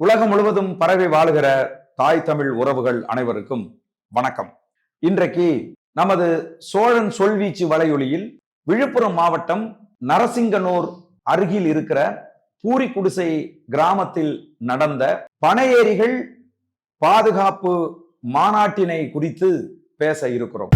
உலகம் முழுவதும் பரவி வாழுகிற தாய் தமிழ் உறவுகள் அனைவருக்கும் வணக்கம். இன்றைக்கு நமது சோழன் சொல்வீச்சு வலையொலியில் விழுப்புரம் மாவட்டம் நரசிங்கனூர் அருகில் இருக்கிற பூரி குடிசை கிராமத்தில் நடந்த பனையேரிகள் பாதுகாப்பு மாநாட்டினை குறித்து பேச இருக்கிறோம்.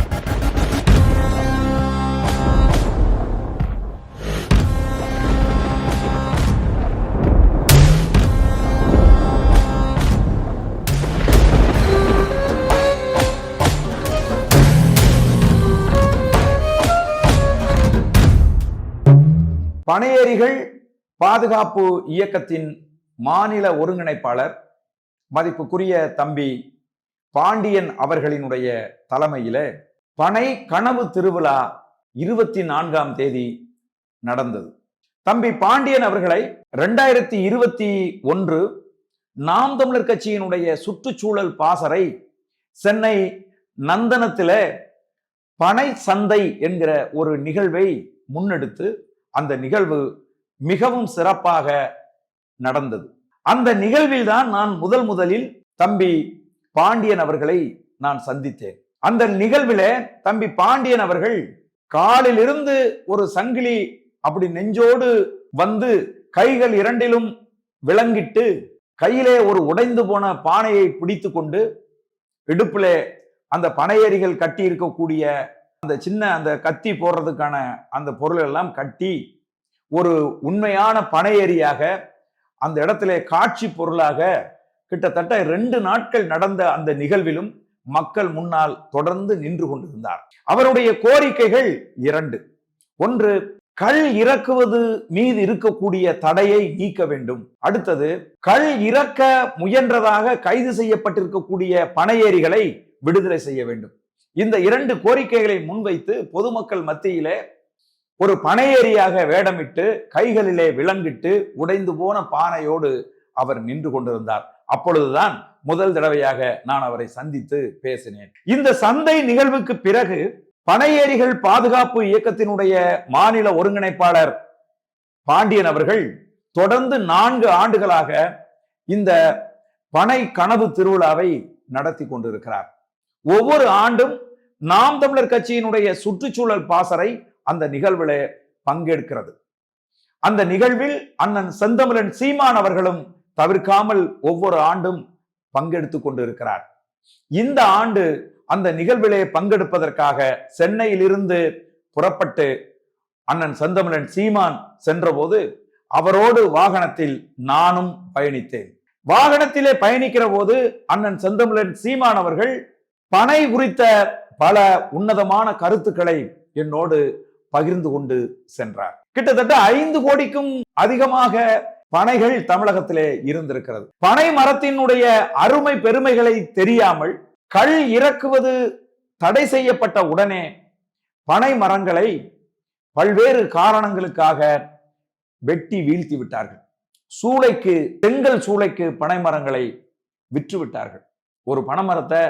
பனையேறிகள் பாதுகாப்பு இயக்கத்தின் மாநில ஒருங்கிணைப்பாளர் மதிப்புக்குரிய தம்பி பாண்டியன் அவர்களினுடைய தலைமையில பனை கனவு திருவிழா இருபத்தி நான்காம் தேதி நடந்தது. தம்பி பாண்டியன் அவர்களை ரெண்டாயிரத்தி இருபத்தி ஒன்று நாம் தமிழர் கட்சியினுடைய சுற்றுச்சூழல் பாசறை சென்னை நந்தனத்தில் பனை சந்தை என்கிற ஒரு நிகழ்வை முன்னெடுத்து அந்த நிகழ்வு மிகவும் சிறப்பாக நடந்தது. அந்த நிகழ்வில் தான் நான் முதல் முதலில் தம்பி பாண்டியன் அவர்களை நான் சந்தித்தேன். அந்த நிகழ்வில தம்பி பாண்டியன் அவர்கள் காலிலிருந்து ஒரு சங்கிலி அப்படி நெஞ்சோடு வந்து கைகள் இரண்டிலும் விளங்கிட்டு கையிலே ஒரு உடைந்து போன பானையை பிடித்து கொண்டு இடுப்பிலே அந்த பனையேரிகள் கட்டி இருக்கக்கூடிய அந்த சின்ன அந்த கத்தி போடுறதுக்கான அந்த பொருள் எல்லாம் கட்டி ஒரு உண்மையான பனையேரியாக அந்த இடத்துல காட்சி பொருளாக கிட்டத்தட்ட ரெண்டு நாட்கள் நடந்த அந்த நிகழ்விலும் மக்கள் முன்னால் தொடர்ந்து நின்று கொண்டிருந்தார். அவருடைய கோரிக்கைகள் இரண்டு. ஒன்று கள் இறக்குவது மீது இருக்கக்கூடிய தடையை நீக்க வேண்டும். அடுத்தது கள் இறக்க முயன்றதாக கைது செய்யப்பட்டிருக்கக்கூடிய பனையேரிகளை விடுதலை செய்ய வேண்டும். இந்த இரண்டு கோரிக்கைகளை முன்வைத்து பொதுமக்கள் மத்தியிலே ஒரு பனையேரியாக வேடமிட்டு கைகளிலே விலங்கிட்டு உடைந்து போன பானையோடு அவர் நின்று கொண்டிருந்தார். அப்பொழுதுதான் முதல் தடவையாக நான் அவரை சந்தித்து பேசினேன். இந்த சந்தை நிகழ்வுக்கு பிறகு பனையேரிகள் பாதுகாப்பு இயக்கத்தினுடைய மாநில ஒருங்கிணைப்பாளர் பாண்டியன் அவர்கள் தொடர்ந்து நான்கு ஆண்டுகளாக இந்த பனை கனவு திருவிழாவை நடத்தி கொண்டிருக்கிறார். ஒவ்வொரு ஆண்டும் நாம் தமிழர் கட்சியினுடைய சுற்றுச்சூழல் பாசறை அந்த நிகழ்வில் பங்கெடுக்கிறது அந்த நிகழ்வில் அண்ணன் செந்தமிழன் சீமான் அவர்களும் தவிர்க்காமல் ஒவ்வொரு ஆண்டும் பங்கெடுத்துக் கொண்டிருக்கிறார். இந்த ஆண்டு அந்த நிகழ்விலே பங்கெடுப்பதற்காக சென்னையிலிருந்து புறப்பட்டு அண்ணன் செந்தமிழன் சீமான் சென்றபோது அவரோடு வாகனத்தில் நானும் பயணித்தேன். வாகனத்திலே பயணிக்கிற போது அண்ணன் செந்தமிழன் சீமான் அவர்கள் பனை குறித்த பல உன்னதமான கருத்துக்களை என்னோடு பகிர்ந்து கொண்டு சென்றார். கிட்டத்தட்ட ஐந்து கோடிக்கும் அதிகமாக பனைகள் தமிழகத்திலே இருந்திருக்கிறது. பனை மரத்தினுடைய அருமை பெருமைகளை தெரியாமல் கள் இறக்குவது தடை செய்யப்பட்ட உடனே பனை மரங்களை பல்வேறு காரணங்களுக்காக வெட்டி வீழ்த்தி விட்டார்கள். சூளைக்கு செங்கல் சூளைக்கு பனை மரங்களை விற்று விட்டார்கள் ஒரு பனைமரத்தை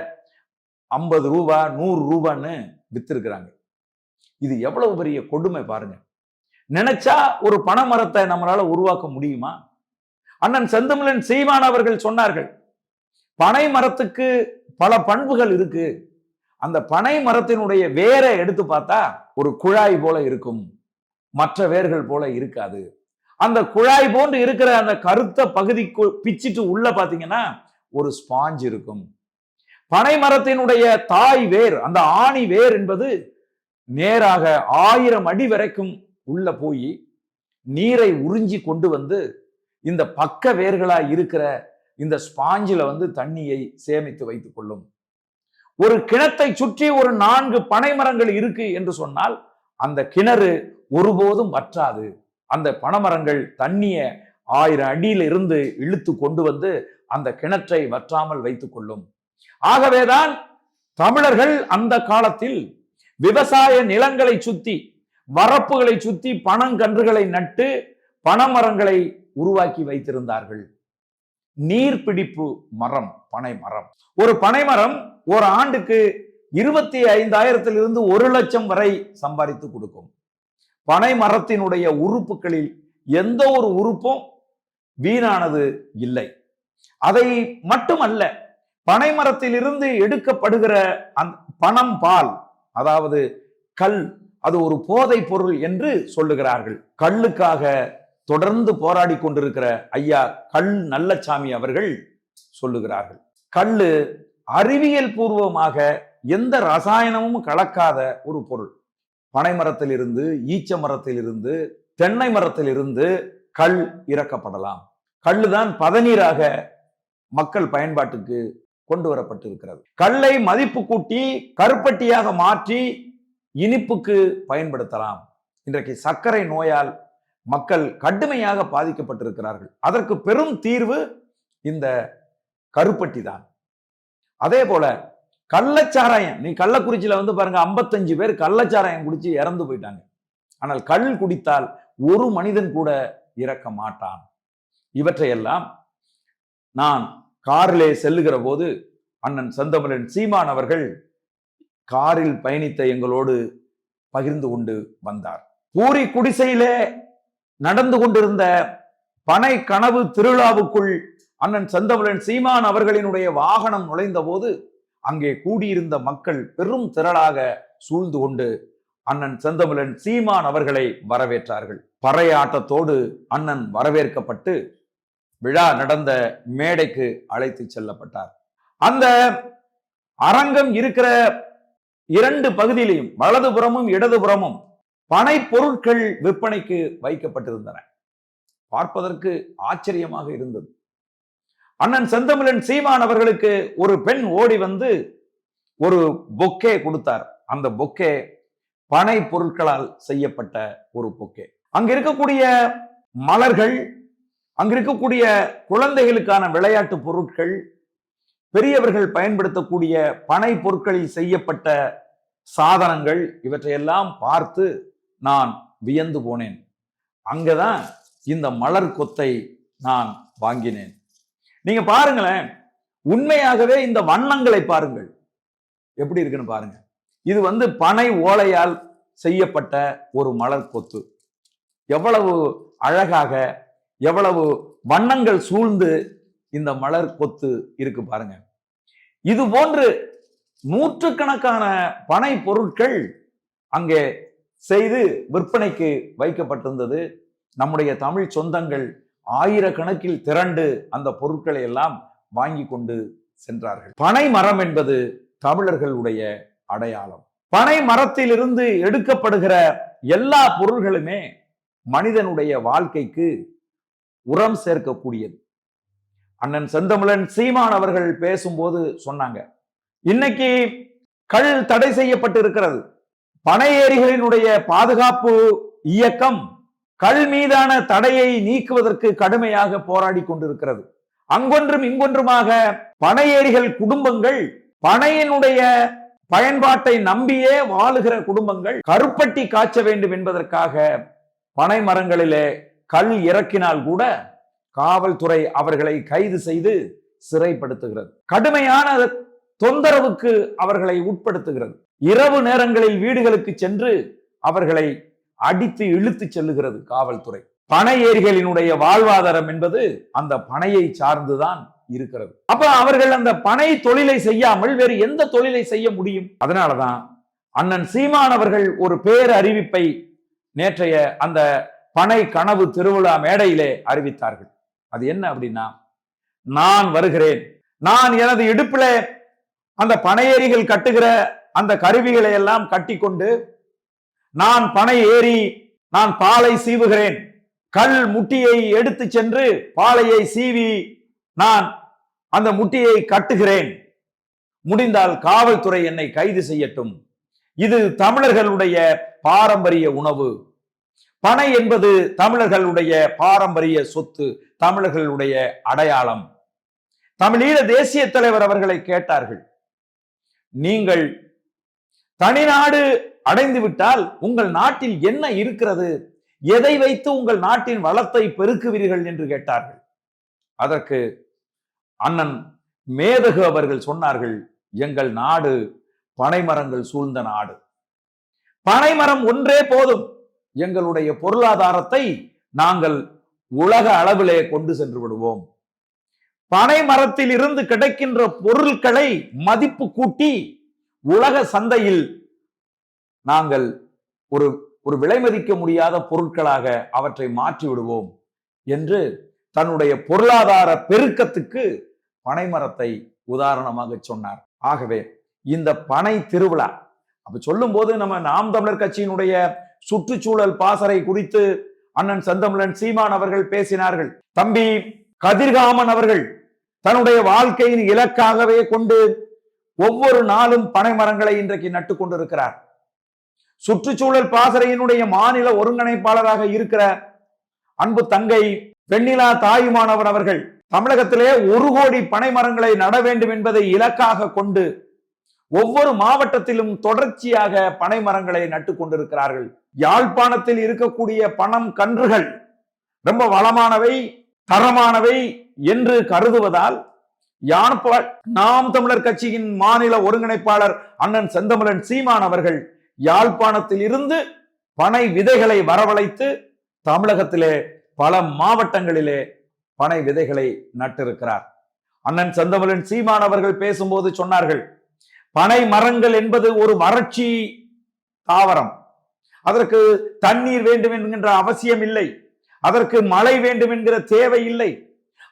ஐம்பது ரூபா நூறு ரூபான்னு விற்றுருக்குறாங்க இது எவ்வளவு பெரிய கொடுமை பாருங்க. நினைச்சா ஒரு பனைமரத்தை நம்மளால உருவாக்க முடியுமா? அண்ணன் செந்தமிழன் சீமான் அவர்கள் சொன்னார்கள் பனை மரத்துக்கு பல பண்புகள் இருக்கு. அந்த பனை மரத்தினுடைய வேரை எடுத்து பார்த்தா ஒரு குழாய் போல இருக்கும். மற்ற வேர்கள் போல இருக்காது. அந்த குழாய் போன்று இருக்கிற அந்த கருத்த பகுதிக்கு பிச்சிட்டு உள்ள பாத்தீங்கன்னா ஒரு ஸ்பாஞ்ச் இருக்கும். பனை மரத்தினுடைய தாய் வேர் அந்த ஆணி வேர் என்பது நேராக ஆயிரம் அடி வரைக்கும் உள்ள போய் நீரை உறிஞ்சி கொண்டு வந்து இந்த பக்க வேர்களா இருக்கிற இந்த ஸ்பாஞ்சில வந்து தண்ணியை சேமித்து வைத்துக் கொள்ளும். ஒரு கிணத்தை சுற்றி ஒரு நான்கு பனை மரங்கள் இருக்கு என்று சொன்னால் அந்த கிணறு ஒருபோதும் வற்றாது. அந்த பனைமரங்கள் தண்ணிய ஆயிரம் அடியிலிருந்து இழுத்து கொண்டு வந்து அந்த கிணற்றை வற்றாமல் வைத்துக் கொள்ளும். ஆகவேதான் தமிழர்கள் அந்த காலத்தில் விவசாய நிலங்களை சுத்தி வரப்புகளை சுத்தி பனங்கன்றுகளை நட்டு பனைமரங்களை உருவாக்கி வைத்திருந்தார்கள். நீர்பிடிப்பு மரம் பனை மரம் ஒரு பனை மரம் ஒரு ஆண்டுக்கு இருபத்தி ஐந்தாயிரத்திலிருந்து ஒரு லட்சம் வரை சம்பாதித்து கொடுக்கும். பனை மரத்தினுடைய உறுப்புகளில் எந்த ஒரு உறுப்பும் வீணானது இல்லை. அதை மட்டுமல்ல பனைமரத்திலிருந்து எடுக்கப்படுகிற அந் பணம் பால் அதாவது கல் அது ஒரு போதை பொருள் என்று சொல்லுகிறார்கள். கல்லுக்காக தொடர்ந்து போராடி கொண்டிருக்கிற ஐயா கல் நல்லசாமி அவர்கள் சொல்லுகிறார்கள். கல்லு அறிவியல் பூர்வமாக எந்த ரசாயனமும் கலக்காத ஒரு பொருள். பனை மரத்திலிருந்து ஈச்ச மரத்திலிருந்து தென்னை மரத்திலிருந்து கல் இறக்கப்படலாம். கல்லுதான் பதநீராக மக்கள் பயன்பாட்டுக்கு கொண்டு வரப்பட்டிருக்கிறது கல்லை மதிப்பு கூட்டி கருப்பட்டியாக மாற்றி இனிப்புக்கு பயன்படுத்தலாம். இன்றைக்கு சர்க்கரை நோயால் மக்கள் கடுமையாக பாதிக்கப்பட்டிருக்கிறார்கள். அதற்கு பெரும் தீர்வு இந்த கருப்பட்டி தான். அதே போல கள்ளச்சாராயம் நீ கள்ளக்குறிச்சியில் வந்து பாருங்க 55 பேர் கள்ளச்சாராயம் குடிச்சு இறந்து போயிட்டாங்க. ஆனால் கள் குடித்தால் ஒரு மனிதன் கூட இறக்க மாட்டான். இவற்றையெல்லாம் நான் காரிலே செல்லுகிற போது அண்ணன் செந்தமிழன் சீமான் அவர்கள் காரில் பயணித்த எங்களோடு பகிர்ந்து கொண்டு வந்தார். பூரி குடிசையிலே நடந்து கொண்டிருந்த பனை கனவு திருவிழாவுக்குள் அண்ணன் செந்தமிழன் சீமான் அவர்களினுடைய வாகனம் நுழைந்த போது அங்கே கூடியிருந்த மக்கள் பெரும் திரளாக சூழ்ந்து கொண்டு அண்ணன் செந்தமிழன் சீமான் அவர்களை வரவேற்றார்கள். பறையாட்டத்தோடு அண்ணன் வரவேற்கப்பட்டு விழா நடந்த மேடைக்கு அழைத்து செல்லப்பட்டார். அந்த அரங்கம் இருக்கிற இரண்டு பகுதியிலையும் வலதுபுறமும் இடதுபுறமும் பனை பொருட்கள் விற்பனைக்கு வைக்கப்பட்டிருந்தன. பார்ப்பதற்கு ஆச்சரியமாக இருந்தது. அண்ணன் செந்தமிழன் சீமான் அவர்களுக்கு ஒரு பெண் ஓடி வந்து ஒரு பொக்கே கொடுத்தார். அந்த பொக்கே பனை பொருட்களால் செய்யப்பட்ட ஒரு பொக்கே. அங்க இருக்கக்கூடிய மலர்கள் அங்க இருக்கக்கூடிய குழந்தைகளுக்கான விளையாட்டு பொருட்கள் பெரியவர்கள் பயன்படுத்தக்கூடிய பனை பொருட்களில் செய்யப்பட்ட சாதனங்கள் இவற்றையெல்லாம் பார்த்து நான் வியந்து போனேன். அங்கதான் இந்த மலர் கொத்தை நான் வாங்கினேன். நீங்க பாருங்களேன் உண்மையாகவே இந்த வண்ணங்களை பாருங்கள். எப்படி இருக்குன்னு பாருங்க. இது வந்து பனை ஓலையால் செய்யப்பட்ட ஒரு மலர் கொத்து. எவ்வளவு அழகாக எவ்வளவு வண்ணங்கள் சூழ்ந்து இந்த மலர் கொத்து இருக்கு பாருங்க. இது போன்று நூற்றுக்கணக்கான பனை பொருட்கள் அங்கே செய்து விற்பனைக்கு வைக்கப்பட்டிருந்தது. நம்முடைய தமிழ் சொந்தங்கள் ஆயிரக்கணக்கில் திரண்டு அந்த பொருட்களை எல்லாம் வாங்கி கொண்டு சென்றார்கள். பனை மரம் என்பது தமிழர்களுடைய அடையாளம். பனை மரத்திலிருந்து எடுக்கப்படுகிற எல்லா பொருள்களுமே மனிதனுடைய வாழ்க்கைக்கு உரம் சேர்க்கக்கூடியது. அண்ணன் செந்தமிழன் சீமான் அவர்கள் பேசும்போது சொன்னாங்க இன்னைக்கு கள் தடை செய்யப்பட்டு இருக்கிறது பனை ஏரிகளினுடைய பாதுகாப்பு இயக்கம் கள் மீதான தடையை நீக்குவதற்கு கடுமையாக போராடி கொண்டிருக்கிறது. அங்கொன்றும் இங்கொன்றுமாக பனை ஏரிகள் குடும்பங்கள் பனையினுடைய பயன்பாட்டை நம்பியே வாழுகிற குடும்பங்கள் கருப்பட்டி காய்ச்ச வேண்டும் என்பதற்காக பனை மரங்களிலே கல் இறக்கினால் கூட காவல்துறை அவர்களை கைது செய்து சிறைப்படுத்துகிறது. கடுமையான தொந்தரவுக்கு அவர்களை உட்படுத்துகிறது. இரவு நேரங்களில் வீடுகளுக்கு சென்று அவர்களை அடித்து இழுத்து செல்லுகிறது காவல்துறை. பனை ஏரிகளினுடைய வாழ்வாதாரம் என்பது அந்த பனையை சார்ந்துதான் இருக்கிறது. அப்ப அவர்கள் அந்த பனை தொழிலை செய்யாமல் வேறு எந்த தொழிலை செய்ய முடியும்? அதனாலதான் அண்ணன் சீமான் அவர்கள் ஒரு பேர் அறிவிப்பை நேற்றைய அந்த பனை கனவு திருவிழா மேடையிலே அறிவித்தார்கள். அது என்ன அப்படின்னா நான் வருகிறேன். நான் எனது இடுப்புல அந்த பனையேரிகள் கட்டுகிற அந்த கருவிகளை எல்லாம் கட்டிக்கொண்டு நான் பனை ஏறி நான் பாலை சீவுகிறேன். கல் முட்டியை எடுத்து சென்று பாலையை சீவி நான் அந்த முட்டியை கட்டுகிறேன். முடிந்தால் காவல்துறை என்னை கைது செய்யட்டும். இது தமிழர்களுடைய பாரம்பரிய உணவு. பனை என்பது தமிழர்களுடைய பாரம்பரிய சொத்து தமிழர்களுடைய அடையாளம். தமிழீழ தேசிய தலைவர் அவர்களை கேட்டார்கள். நீங்கள் தனிநாடு அடைந்து விட்டால் உங்கள் நாட்டில் என்ன இருக்கிறது? எதை வைத்து உங்கள் நாட்டின் வளத்தை பெருக்குவீர்கள்? என்று கேட்டார்கள். அதற்கு அண்ணன் மேதகு அவர்கள் சொன்னார்கள் எங்கள் நாடு பனைமரங்கள் சூழ்ந்த நாடு. பனைமரம் ஒன்றே போதும். எங்களுடைய பொருளாதாரத்தை நாங்கள் உலக அளவிலே கொண்டு சென்று விடுவோம். பனை மரத்தில் இருந்து கிடைக்கின்ற பொருட்களை மதிப்பு கூட்டி உலக சந்தையில் நாங்கள் ஒரு ஒரு விலை மதிக்க முடியாத பொருட்களாக அவற்றை மாற்றி விடுவோம் என்று தன்னுடைய பொருளாதார பெருக்கத்துக்கு பனைமரத்தை உதாரணமாக சொன்னார். ஆகவே இந்த பனை திருவிழா அப்ப சொல்லும் போது நம்ம நாம் தமிழர் கட்சியினுடைய சுற்றுச்சூழல் பாசறை குறித்து அண்ணன் செந்தமிழன் சீமான் அவர்கள் பேசினார்கள். தம்பி கதிர்காமன் அவர்கள் தன்னுடைய வாழ்க்கையின் இலக்காகவே கொண்டு ஒவ்வொரு நாளும் பனை மரங்களை இன்றைக்கு நட்டு கொண்டிருக்கிறார். சுற்றுச்சூழல் பாசறையினுடைய மாநில ஒருங்கிணைப்பாளராக இருக்கிற அன்பு தங்கை வெண்ணிலா தாயுமானவர் அவர்கள் தமிழகத்திலே ஒரு கோடி பனை மரங்களை நட வேண்டும் என்பதை இலக்காக கொண்டு ஒவ்வொரு மாவட்டத்திலும் தொடர்ச்சியாக பனை மரங்களை நட்டு கொண்டிருக்கிறார்கள். யாழ்ப்பாணத்தில் இருக்கக்கூடிய பணம் கன்றுகள் ரொம்ப வளமானவை தரமானவை என்று கருதுவதால் யாழ்ப்பா நாம் தமிழர் கட்சியின் மாநில ஒருங்கிணைப்பாளர் அண்ணன் செந்தமிழன் சீமான் அவர்கள் யாழ்ப்பாணத்தில் இருந்து பனை விதைகளை வரவழைத்து தமிழகத்திலே பல மாவட்டங்களிலே பனை விதைகளை நட்டிருக்கிறார். அண்ணன் செந்தமிழன் சீமான் அவர்கள் பேசும்போது சொன்னார்கள் பனை மரங்கள் என்பது ஒரு வறட்சி தாவரம். அதற்கு தண்ணீர் வேண்டும் என்கின்ற அவசியம் இல்லை. அதற்கு மழை வேண்டும் என்கிற தேவை இல்லை.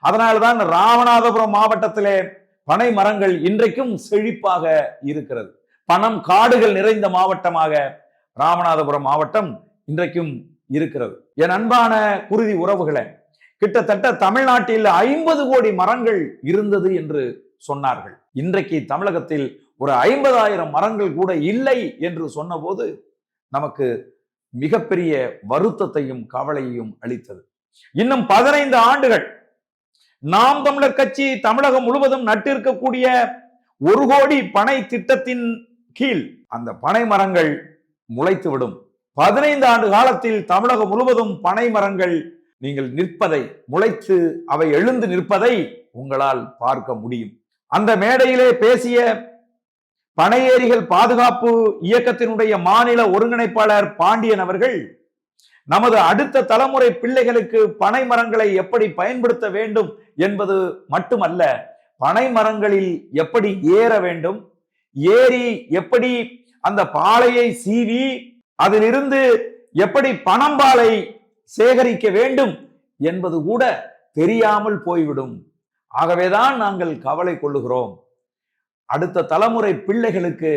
அதனால்தான் ராமநாதபுரம் மாவட்டத்திலே பனை மரங்கள் இன்றைக்கும் செழிப்பாக இருக்கிறது. பணம் காடுகள் நிறைந்த மாவட்டமாக ராமநாதபுரம் மாவட்டம் இன்றைக்கும் இருக்கிறது. என் அன்பான குருதி உறவுகளை கிட்டத்தட்ட தமிழ்நாட்டில் ஐம்பது கோடி மரங்கள் இருந்தது என்று சொன்னார்கள். இன்றைக்கு தமிழகத்தில் ஒரு ஐம்பதாயிரம் மரங்கள் கூட இல்லை என்று சொன்னபோது நமக்கு மிகப்பெரிய வருத்தத்தையும் கவலையையும் அளித்தது. இன்னும் பதினைந்து ஆண்டுகள் நாம் தமிழர் கட்சி தமிழகம் முழுவதும் நட்டிருக்கக்கூடிய ஒரு கோடி பனை திட்டத்தின் கீழ் அந்த பனை மரங்கள் முளைத்து விடும் பதினைந்து ஆண்டு காலத்தில் தமிழகம் முழுவதும் பனை மரங்கள் நீங்கள் நிற்பதை முளைத்து அவை எழுந்து நிற்பதை உங்களால் பார்க்க முடியும். அந்த மேடையிலே பேசிய பனையேரிகள் பாதுகாப்பு இயக்கத்தினுடைய மாநில ஒருங்கிணைப்பாளர் பாண்டியன் அவர்கள் நமது அடுத்த தலைமுறை பிள்ளைகளுக்கு பனை மரங்களை எப்படி பயன்படுத்த வேண்டும் என்பது மட்டுமல்ல பனை மரங்களில் எப்படி ஏற வேண்டும் ஏறி எப்படி அந்த பாலையை சீவி அதிலிருந்து எப்படி பனம்பாலை சேகரிக்க வேண்டும் என்பது கூட தெரியாமல் போய்விடும். ஆகவேதான் நாங்கள் கவலை கொள்ளுகிறோம். அடுத்த தலைமுறை பிள்ளைகளுக்கு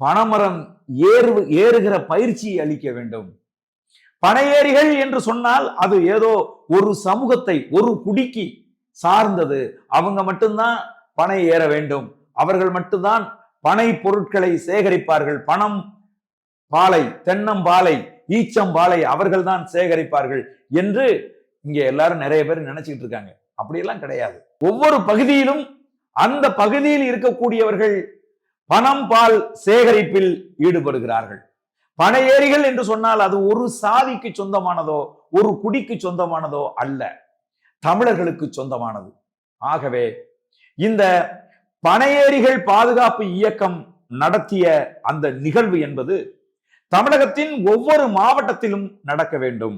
பனைமரம் ஏறு ஏறுகிற பயிற்சியை அளிக்க வேண்டும். பனையேறிகள் என்று சொன்னால் அது ஏதோ ஒரு சமூகத்தை ஒரு குடிக்கு சார்ந்தது. அவங்க மட்டும்தான் பனை ஏற வேண்டும். அவர்கள் மட்டும்தான் பனை பொருட்களை சேகரிப்பார்கள். பணம் பாலை தென்னம்பாலை ஈச்சம்பாலை அவர்கள் தான் சேகரிப்பார்கள் என்று இங்க எல்லாரும் நிறைய பேர் நினைச்சுக்கிட்டு இருக்காங்க. அப்படியெல்லாம் கிடையாது. ஒவ்வொரு பகுதியிலும் அந்த பகுதியில் இருக்கக்கூடியவர்கள் பணம் பால் சேகரிப்பில் ஈடுபடுகிறார்கள். பனையேரிகள் என்று சொன்னால் அது ஒரு சாதிக்கு சொந்தமானதோ ஒரு குடிக்கு சொந்தமானதோ அல்ல. தமிழர்களுக்கு சொந்தமானது. ஆகவே இந்த பனையேரிகள் பாதுகாப்பு இயக்கம் நடத்திய அந்த நிகழ்வு என்பது தமிழகத்தின் ஒவ்வொரு மாவட்டத்திலும் நடக்க வேண்டும்.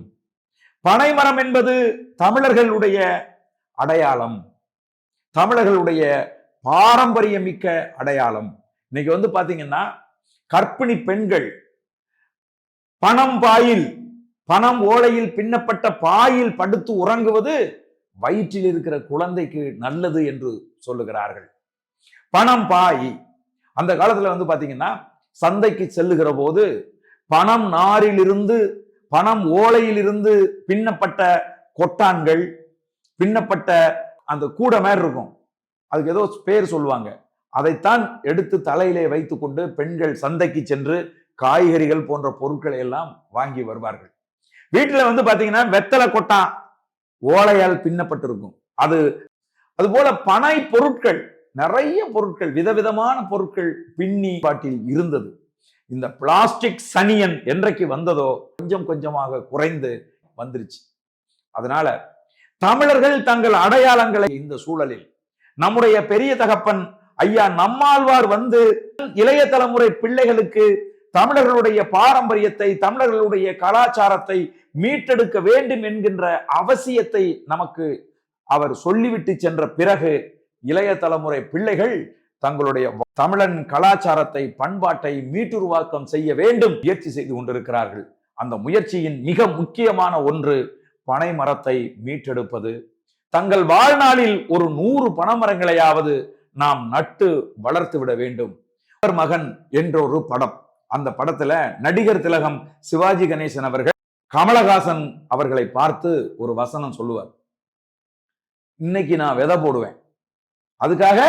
பனைமரம் என்பது தமிழர்களுடைய அடையாளம். தமிழர்களுடைய பாரம்பரியமிக்க அடையாளம். இன்னைக்கு வந்து பாத்தீங்கன்னா கற்பிணி பெண்கள் பணம் பாயில் பணம் ஓலையில் பின்னப்பட்ட பாயில் படுத்து உறங்குவது வயிற்றில் இருக்கிற குழந்தைக்கு நல்லது என்று சொல்லுகிறார்கள். பணம் பாய் அந்த காலத்துல வந்து பாத்தீங்கன்னா சந்தைக்கு செல்லுகிற போது பணம் நாரிலிருந்து பணம் ஓலையிலிருந்து பின்னப்பட்ட கொட்டான்கள் பின்னப்பட்ட அந்த கூடை மாதிரி இருக்கும். அதுக்கு ஏதோ பேர் சொல்லுவாங்க. அதைத்தான் எடுத்து தலையிலே வைத்துக்கொண்டு பெண்கள் சந்தைக்கு சென்று காய்கறிகள் போன்ற பொருட்களை எல்லாம் வாங்கி வருவார்கள். வீட்டில் வந்து பார்த்தீங்கன்னா வெத்தலை கொட்டான் ஓலையால் பின்னப்பட்டிருக்கும். அது அது போல பனை பொருட்கள் நிறைய பொருட்கள் விதவிதமான பொருட்கள் பின்னி பாட்டில் இருந்தது. இந்த பிளாஸ்டிக் சனியன் என்றைக்கு வந்ததோ கொஞ்சம் கொஞ்சமாக குறைந்து வந்துருச்சு. அதனால தமிழர்கள் தங்கள் அடையாளங்களை இந்த சூழலில். நம்முடைய பெரிய தகப்பன் ஐயா நம்மாழ்வார் வந்து இளைய தலைமுறை பிள்ளைகளுக்கு தமிழர்களுடைய பாரம்பரியத்தை தமிழர்களுடைய கலாச்சாரத்தை மீட்டெடுக்க வேண்டும் என்கின்ற அவசியத்தை நமக்கு அவர் சொல்லிவிட்டு சென்ற பிறகு இளைய தலைமுறை பிள்ளைகள் தங்களுடைய தமிழன் கலாச்சாரத்தை பண்பாட்டை மீட்டுருவாக்கம் செய்ய வேண்டும் முயற்சி செய்து கொண்டிருக்கிறார்கள். அந்த முயற்சியின் மிக முக்கியமான ஒன்று பனை மரத்தை மீட்டெடுப்பது தங்கள் வாழ்நாளில் ஒரு நூறு பனைமரங்களையாவது நாம் நட்டு வளர்த்து விட வேண்டும். அவர் மகன் என்றொரு படம். அந்த படத்துல நடிகர் திலகம் சிவாஜி கணேசன் அவர்கள் கமலஹாசன் அவர்களை பார்த்து ஒரு வசனம் சொல்லுவார். இன்னைக்கு நான் விதை போடுவேன். அதுக்காக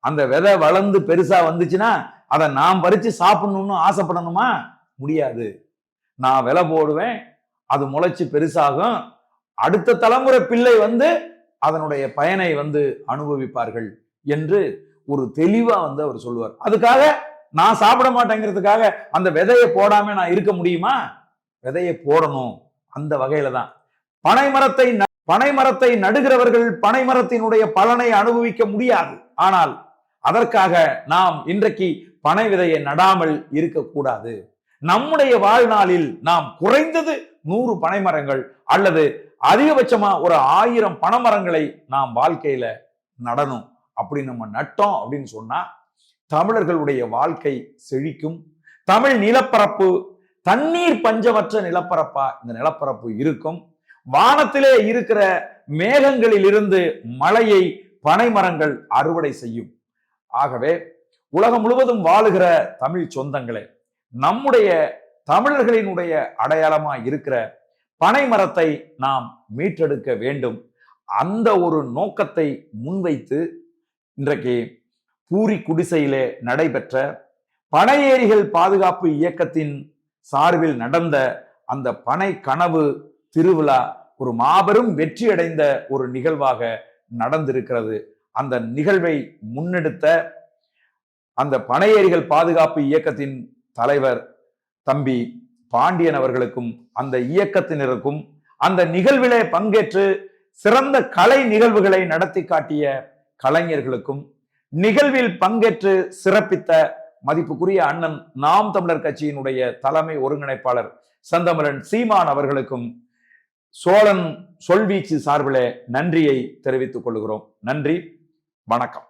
அந்த விதை வளர்ந்து பெருசா வந்துச்சுன்னா அதை நான் பறிச்சு சாப்பிடணும்னு ஆசைப்படணுமா? முடியாது. நான் விலை போடுவேன் அது முளைச்சு பெருசாகும். அடுத்த தலைமுறை பிள்ளை வந்து அதனுடைய பயனை வந்து அனுபவிப்பார்கள் என்று ஒரு தெளிவா வந்து அவர் சொல்லுவார். அதுக்காக நான் சாப்பிட மாட்டேங்கிறதுக்காக அந்த விதையை போடாம நான் இருக்க முடியுமா? விதையை போடணும். அந்த வகையில தான். பனை மரத்தை ந- பனை மரத்தை நடுகிறவர்கள் பனை மரத்தினுடைய பலனை அனுபவிக்க முடியாது. ஆனால் அதற்காக நாம் இன்றைக்கு பனை விதையை நடாமல் இருக்கக்கூடாது. நம்முடைய வாழ்நாளில் நாம் குறைந்தது நூறு பனைமரங்கள் அல்லது அதிகபட்சமா ஒரு ஆயிரம் பனைமரங்களை நாம் வாழ்க்கையில நடணும். அப்படி நம்ம நட்டோம் அப்படின்னு சொன்னா தமிழர்களுடைய வாழ்க்கை செழிக்கும். தமிழ் நிலப்பரப்பு தண்ணீர் பஞ்சமற்ற நிலப்பரப்பா இந்த நிலப்பரப்பு இருக்கும். வானத்திலே இருக்கிற மேகங்களில் இருந்து மழையை பனைமரங்கள் அறுவடை செய்யும். ஆகவே உலகம் முழுவதும் வாழுகிற தமிழ் சொந்தங்களே நம்முடைய தமிழர்களினுடைய அடையாளமா இருக்கிற பனை மரத்தை நாம் மீட்டெடுக்க வேண்டும். அந்த ஒரு நோக்கத்தை முன்வைத்து இன்றைக்கு பூரி குடிசையிலே நடைபெற்ற பனை பாதுகாப்பு இயக்கத்தின் சார்பில் நடந்த அந்த பனை கனவு திருவிழா ஒரு மாபெரும் வெற்றி அடைந்த ஒரு நிகழ்வாக நடந்திருக்கிறது. அந்த நிகழ்வை முன்னெடுத்த அந்த பனை பாதுகாப்பு இயக்கத்தின் தலைவர் தம்பி பாண்டியன் அவர்களுக்கும் அந்த இயக்கத்தினருக்கும் அந்த நிகழ்விலே பங்கேற்று சிறந்த கலை நிகழ்வுகளை நடத்தி காட்டிய கலைஞர்களுக்கும் நிகழ்வில் பங்கேற்று சிறப்பித்த மதிப்புக்குரிய அண்ணன் நாம் தமிழர் கட்சியினுடைய தலைமை ஒருங்கிணைப்பாளர் சந்தமரன் சீமான் அவர்களுக்கும் சோழன் சொல்வீச்சு சார்பிலே நன்றியை தெரிவித்துக் கொள்கிறோம். நன்றி வணக்கம்.